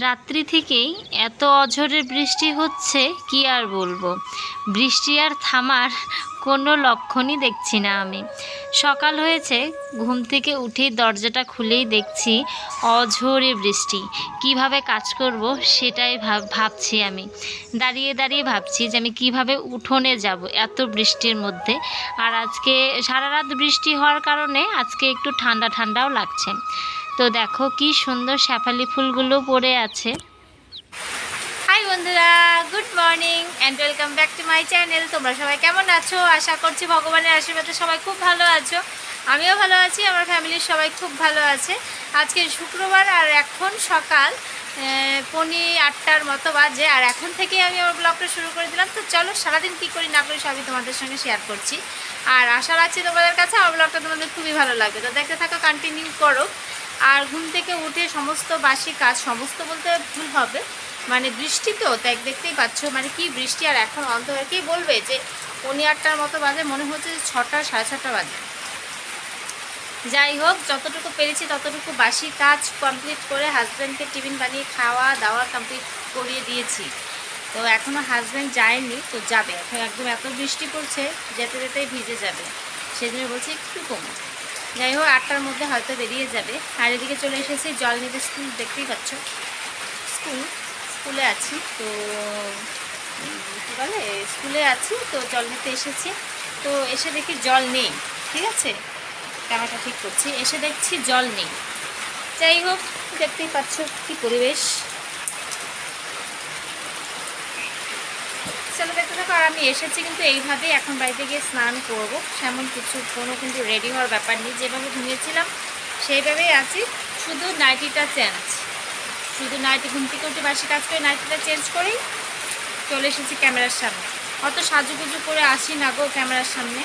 রাত্রি থেকেই এত অঝোরের বৃষ্টি হচ্ছে, কি আর বলব? বৃষ্টি আর থামার কোনো লক্ষণই দেখছি না আমি। সকাল হয়েছে, ঘুম থেকে উঠেই দরজাটা খুলেই দেখছি অঝোরে বৃষ্টি। কীভাবে কাজ করব সেটাই ভাব, ভাবছি আমি। দাঁড়িয়ে দাঁড়িয়ে ভাবছি যে আমি কীভাবে উঠোনে যাব এত বৃষ্টির মধ্যে। আর আজকে সারা রাত বৃষ্টি হওয়ার কারণে আজকে একটু ঠান্ডা ঠান্ডাও লাগছে। তো দেখো কি সুন্দর শেফালি ফুলগুলো পড়ে আছে। হাই বন্ধুরা good morning and welcome back to my channel তোমরা সবাই কেমন আছো? আশা করছি ভগবানের আশীর্বাদে সবাই খুব ভালো আছো। আমিও ভালো আছি, আমার ফ্যামিলির সবাই খুব ভালো আছে। আজকে শুক্রবার আর এখন সকাল পনি আটটার মতো বাজে। আর এখন থেকে আমি আমার ব্লগটা শুরু করে দিলাম। তো চলো, সারাদিন কী করি না করি সবই তোমাদের সঙ্গে শেয়ার করছি। আর আশা রাখছি তোমাদের কাছে আমার ব্লগটা তোমাদের খুবই ভালো লাগবে। তো দেখতে থাকো কন্টিনিউ করো। আর ঘুম থেকে উঠে সমস্ত বাসি কাজ, সমস্ত বলতে ভুল হবে। মানে বৃষ্টি তো দেখ দেখতেই পাচ্ছ মানে কি বৃষ্টি আর এখন অন্তর কি বলবে যে পৌনে আটটার মতো বাজে, মনে হচ্ছে যে ছটা, সাড়ে ছটা বাজে। যাই হোক, যতটুকু পেরেছি ততটুকু বাসি কাজ কমপ্লিট করে হাজব্যান্ডকে টিফিন বানিয়ে খাওয়া দাওয়া কমপ্লিট করিয়ে দিয়েছি। তো এখনও হাজব্যান্ড যায়নি, তো যাবে। এখন একদম এত বৃষ্টি পড়ছে, যেতে যেতেই ভিজে যাবে। সেজন্য বলছি একটু কম যাই হোক, আটটার মধ্যে হয়তো বেরিয়ে যাবে। আর এদিকে চলে এসেছি, জল নিতে স্কুল দেখতেই পাচ্ছ। স্কুল স্কুলে আছি, তো, কী বলে স্কুলে আছি, তো জল নিতে এসেছি। তো এসে দেখি জল নেই, ঠিক আছে? ক্যামেরাটা ঠিক করছি, এসে দেখছি জল নেই। যাই হোক, দেখতেই পাচ্ছ কি পরিবেশ। চলো দেখতে থাকো আর আমি এসেছি, কিন্তু এইভাবেই এখন বাড়িতে গিয়ে স্নান করব। সেমন কিছু কোনো কিন্তু রেডি হওয়ার ব্যাপার নেই। যেভাবে ঘুমিয়েছিলাম, সেইভাবেই আছি। শুধু নাইটিটা চেঞ্জ শুধু নাইটি ঘুম থেকে উঠে বাসি কাজ করে নাইটিটা চেঞ্জ করেই চলে এসেছি ক্যামেরার সামনে। অত সাজুগুজু করে আসি না গো ক্যামেরার সামনে।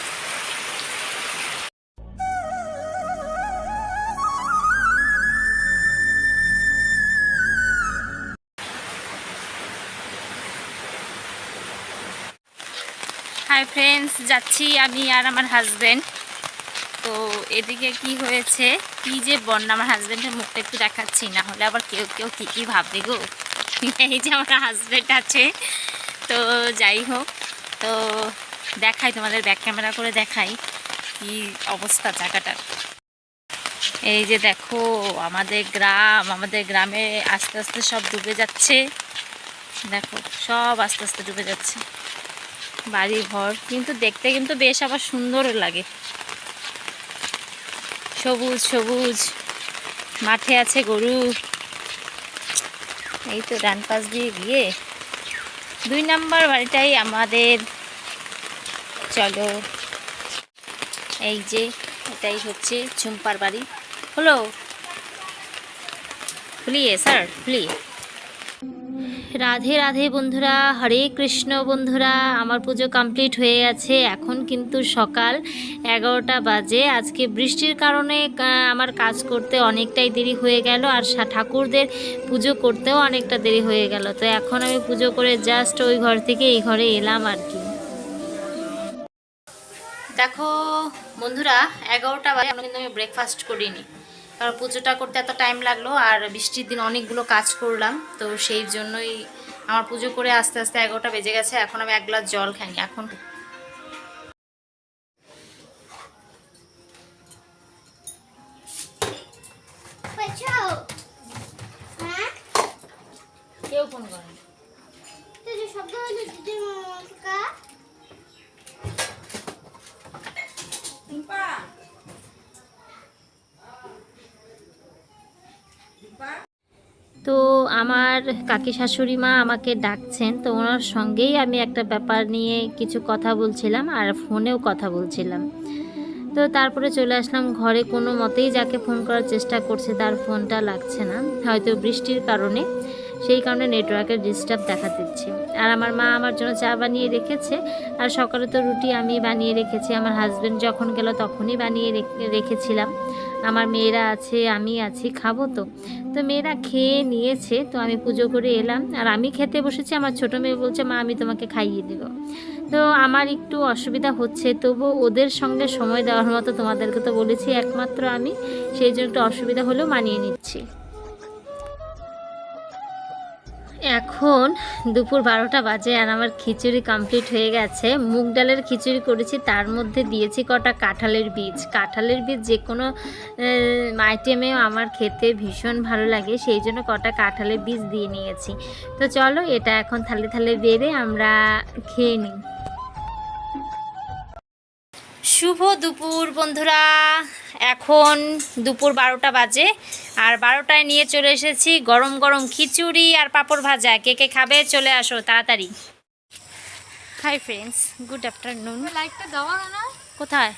ফ্রেন্ডস যাচ্ছি আমি আর আমার হাজব্যান্ড তো এদিকে কি হয়েছে? কি যে বন্যা, আমার হাজব্যান্ডের মুখটা একটু দেখাচ্ছি, না হলে আবার কেউ কেউ কী কী ভাববে গো? এই যে আমার হাজব্যান্ড আছে। তো যাই হোক, তো দেখাই, তোমাদের ব্যাক ক্যামেরা করে দেখাই কি অবস্থা জায়গাটার। এই যে দেখো, আমাদের গ্রাম, আমাদের গ্রামে আস্তে আস্তে সব ডুবে যাচ্ছে। দেখো, সব আস্তে আস্তে ডুবে যাচ্ছে। বাড়ি ঘর কিন্তু দেখতে কিন্তু বেশ আবার সুন্দরও লাগে। সবুজ সবুজ। মাঠে আছে গরু। এই তো ডান পাশ দিয়ে গিয়ে দুই নাম্বার বাড়িটাই আমাদের। চলো। এই যে এটাই হচ্ছে ঝুম্পার বাড়ি। হলো? খুলিয়ে স্যার খুলিয়ে রাধে রাধে বন্ধুরা, হরে কৃষ্ণ বন্ধুরা, আমার পুজো কমপ্লিট হয়ে গেছে। এখন কিন্তু সকাল এগারোটা বাজে। আজকে বৃষ্টির কারণে আমার কাজ করতে অনেকটাই দেরি হয়ে গেল আর ঠাকুরদের পুজো করতেও অনেকটা দেরি হয়ে গেল। তো এখন আমি পুজো করে জাস্ট ওই ঘর থেকে এই ঘরে এলাম আর কি। দেখো বন্ধুরা, এগারোটা বাজে, এখন কিন্তু আমি ব্রেকফাস্ট করিনি। কারণ পুজোটা করতে এত টাইম লাগল আর বৃষ্টির দিন অনেকগুলো কাজ করলাম তো সেই জন্যই আমার পুজো করে আস্তে আস্তে এগারোটা বেজে গেছে এখন আমি এক গ্লাস জল খাইনি এখন বাঁচাও হ্যাঁ কেউ ফোন করে শব্দ তো আমার কাকি শাশুড়ি মা আমাকে ডাকছেন, তো ওনার সঙ্গেই আমি একটা ব্যাপার নিয়ে কিছু কথা বলছিলাম আর ফোনেও কথা বলছিলাম। তো তারপরে চলে আসলাম ঘরে, কোনো মতেই যাকে ফোন করার চেষ্টা করছে তার ফোনটা লাগছে না। হয়তো বৃষ্টির কারণে। সেই কারণে নেটওয়ার্কের ডিস্টার্ব দেখা দিচ্ছে। আর আমার মা আমার জন্য চা বানিয়ে রেখেছে, আর সকালে তো রুটি আমি বানিয়ে রেখেছি। আমার হাজব্যান্ড যখন গেল তখনই বানিয়ে রেখে- রেখেছিলাম। আমার মেয়েরা আছে, আমি আছি, খাব তো। তো মেয়েরা খেয়ে নিয়েছে, তো আমি পুজো করে এলাম। আর আমি খেতে বসেছি, আমার ছোটো মেয়ে বলছে, মা, আমি তোমাকে খাইয়ে দেব। তো আমার একটু অসুবিধা হচ্ছে তবু ওদের সঙ্গে সময় দেওয়ার মতো তোমাদেরকে তো বলেছি, একমাত্র আমি। সেই জন্য একটু অসুবিধা হলেও মানিয়ে নিচ্ছি। এখন দুপুর বারোটা বাজে আর আমার খিচুড়ি কমপ্লিট হয়ে গেছে। মুগ ডালের খিচুড়ি করেছি, তার মধ্যে দিয়েছি কটা কাঁঠালের বীজ। কাঁঠালের বীজ যে কোনো আইটেমে আমার খেতে ভীষণ ভালো লাগে, সেই জন্য কটা কাঁঠালের বীজ দিয়ে নিয়েছি। তো চলো, এটা এখন থালে থালে বেড়ে আমরা খেয়ে নিই। শুভ দুপুর বন্ধুরা। এখন দুপুর বারোটা বাজে আর বারোটায় নিয়ে চলে এসেছি গরম গরম খিচুড়ি আর পাঁপড় ভাজা। কে কে খাবে চলে আসো তাড়াতাড়ি। হাই ফ্রেন্ডস গুড আফটারনুন লাইটটা দেওয়া না? কোথায়?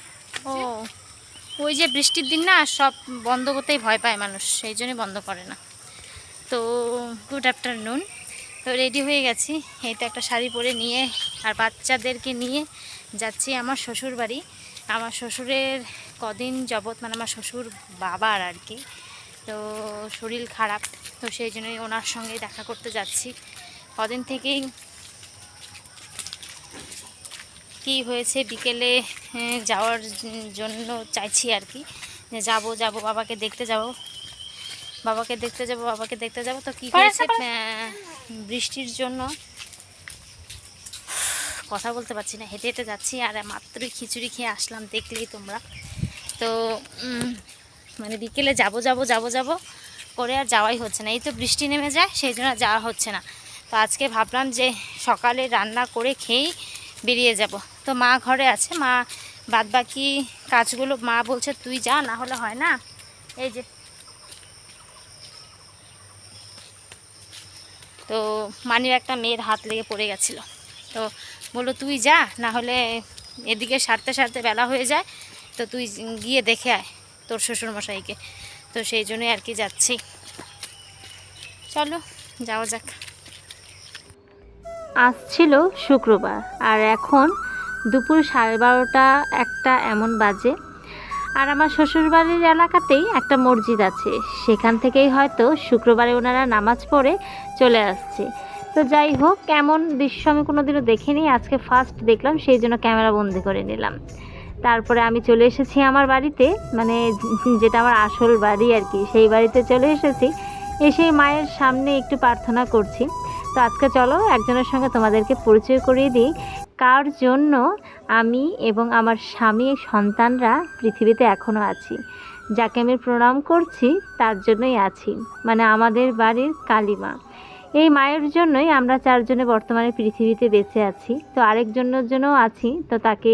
ও ওই যে বৃষ্টির দিন না সব বন্ধ করতেই ভয় পায় মানুষ সেই জন্যই বন্ধ করে না। তো গুড আফটারনুন তো রেডি হয়ে গেছি এই তো একটা শাড়ি পরে নিয়ে আর বাচ্চাদেরকে নিয়ে যাচ্ছি আমার শ্বশুর বাড়ি আমার শ্বশুরের কদিন যাবৎ মানে আমার শ্বশুর বাবার আর কি তো শরীর খারাপ তো সেই জন্যই ওনার সঙ্গে দেখা করতে যাচ্ছি। কদিন থেকেই কি হয়েছে বিকেলে যাওয়ার জন্য চাইছি আর কি যে যাব যাব বাবাকে দেখতে যাব। বাবাকে দেখতে যাব বাবাকে দেখতে যাব তো কি হয়েছে বৃষ্টির জন্য কথা বলতে পারছি না হেঁটে হেঁটে যাচ্ছি আর মাত্রই খিচুড়ি খেয়ে আসলাম দেখলেই তোমরা। তো মানে বিকেলে যাব যাব যাব যাব। করে আর যাওয়াই হচ্ছে না। এই তো বৃষ্টি নেমে যায়, সেই জন্য যাওয়া হচ্ছে না। তো আজকে ভাবলাম যে সকালে রান্না করে খেয়েই বেরিয়ে যাব। তো মা ঘরে আছে, মা বাদ বাকি কাজগুলো, মা বলছে, তুই যা, না হলে হয় না। এই যে। তো মানির একটা মেয়ের হাত লেগে পড়ে গেছিল। তো বলল, তুই যা, না হলে এদিকে সারতে সারতে বেলা হয়ে যায়। তো তুই গিয়ে দেখে আয় তোর শ্বশুরমশাইকে। তো সেই জন্যই আর কি যাচ্ছি। চলো, যাওয়া যাক। আজ ছিল শুক্রবার, আর এখন দুপুর সাড়ে বারোটা একটা এমন বাজে। আর আমার শ্বশুরবাড়ির এলাকাতেই একটা মসজিদ আছে। সেখান থেকেই হয়তো শুক্রবারে ওনারা নামাজ পড়ে চলে আসছে। তো যাই হোক এমন দৃশ্য আমি কোনোদিনও দেখিনি। আজকে ফার্স্ট দেখলাম, সেই জন্য ক্যামেরা বন্দি করে নিলাম। তারপরে আমি চলে এসেছি আমার বাড়িতে মানে যেটা আমার আসল বাড়ি আর কি, সেই বাড়িতে চলে এসেছি। এসে মায়ের সামনে একটু প্রার্থনা করছি। তো আজকে চলো একজনের সঙ্গে তোমাদেরকে পরিচয় করিয়ে দিই। কার জন্য আমি এবং আমার স্বামী সন্তানরা পৃথিবীতে এখনও আছি? যাকে আমি প্রণাম করছি, তার জন্যই আছি। মানে আমাদের বাড়ির কালিমা। এই মায়ের জন্যই আমরা চারজনে বর্তমানে পৃথিবীতে বেঁচে আছি। তো আরেকজনের জন্যও আছি, তো তাকে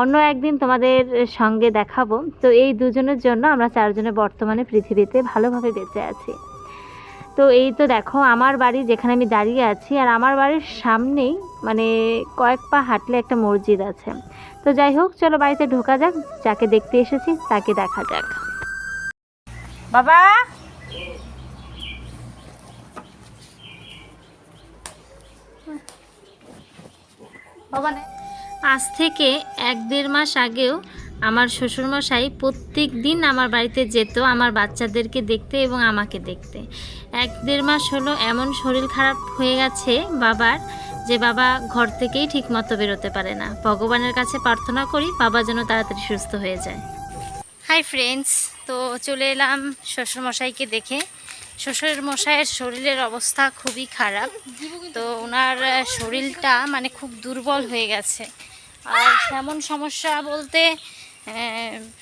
অন্য একদিন তোমাদের সঙ্গে দেখাবো। তো এই দুজনের জন্য আমরা চারজনে বর্তমানে পৃথিবীতে ভালোভাবে বেঁচে আছি। তো এই তো দেখো, আমার বাড়ি যেখানে আমি দাঁড়িয়ে আছি আর আমার বাড়ির সামনেই মানে কয়েক পা হাঁটলে একটা মসজিদ আছে। তো যাই হোক, চলো বাড়িতে ঢোকা যাক, যাকে দেখতে এসেছি তাকে দেখা যাক। বাবা! আজ থেকে এক দেড় মাস আগেও আমার শ্বশুরমশাই প্রত্যেক দিন আমার বাড়িতে যেত আমার বাচ্চাদেরকে দেখতে এবং আমাকে দেখতে। এক দেড় মাস হলো এমন শরীর খারাপ হয়ে গেছে বাবার যে বাবা ঘর থেকেই ঠিক মতো বেরোতে পারে না। ভগবানের কাছে প্রার্থনা করি বাবা যেন তাড়াতাড়ি সুস্থ হয়ে যায়। হাই ফ্রেন্ডস, তো চলে এলাম শ্বশুরমশাইকে দেখে। শ্বশুর মশাইয়ের শরীরের অবস্থা খুবই খারাপ। তো ওনার শরীরটা মানে খুব দুর্বল হয়ে গেছে। আর সেমন সমস্যা বলতে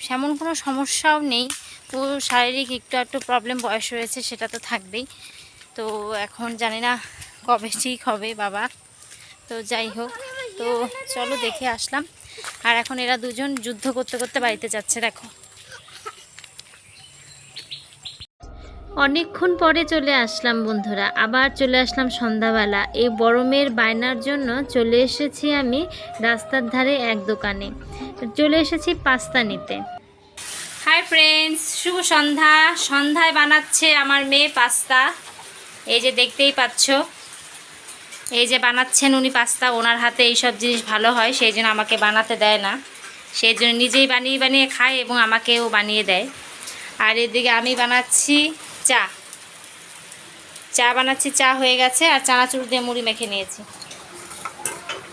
সেমন কোনো সমস্যাও নেই। তো শারীরিক একটু একটু প্রবলেম বয়স হয়েছে, সেটা তো থাকবেই। তো এখন জানি না কবে ঠিক হবে বাবা। তো যাই হোক, তো চলো দেখে আসলাম। আর এখন এরা দুজন যুদ্ধ করতে করতে বাড়িতে যাচ্ছে, দেখো। অনেকক্ষণ পরে চলে আসলাম বন্ধুরা, আবার চলে আসলাম সন্ধ্যাবেলা। এই গরমের বায়নার জন্য চলে এসেছি আমি রাস্তার ধারে এক দোকানে। চলে এসেছি পাস্তা নিতে। হাই ফ্রেন্ডস, শুভ সন্ধ্যা। সন্ধ্যায় বানাচ্ছে আমার মেয়ে পাস্তা। এই যে দেখতেই পাচ্ছ। এই যে বানাচ্ছেন উনি পাস্তা, ওনার হাতে এই সব জিনিস ভালো হয়, সেই জন্য আমাকে বানাতে দেয় না। সেই জন্য নিজেই বানিয়ে বানিয়ে খায় এবং আমাকেও বানিয়ে দেয়। আর এদিকে আমি বানাচ্ছি চা। চা বানাচ্ছি, চা হয়ে গেছে আর চানাচুর দিয়ে মুড়ি মেখে নিয়েছি।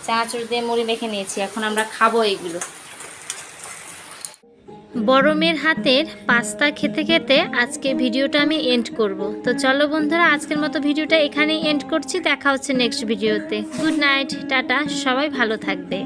চানাচুর দিয়ে মুড়ি মেখে নিয়েছি, এখন আমরা খাব এইগুলো। বড় মেয়ের হাতের পাস্তা খেতে খেতে আজকে ভিডিওটা আমি এন্ড করব। তো চলো বন্ধুরা, আজকের মতো ভিডিওটা এখানেই এন্ড করছি। দেখা হচ্ছে নেক্সট ভিডিওতে গুড নাইট টাটা, সবাই ভালো থাকবে।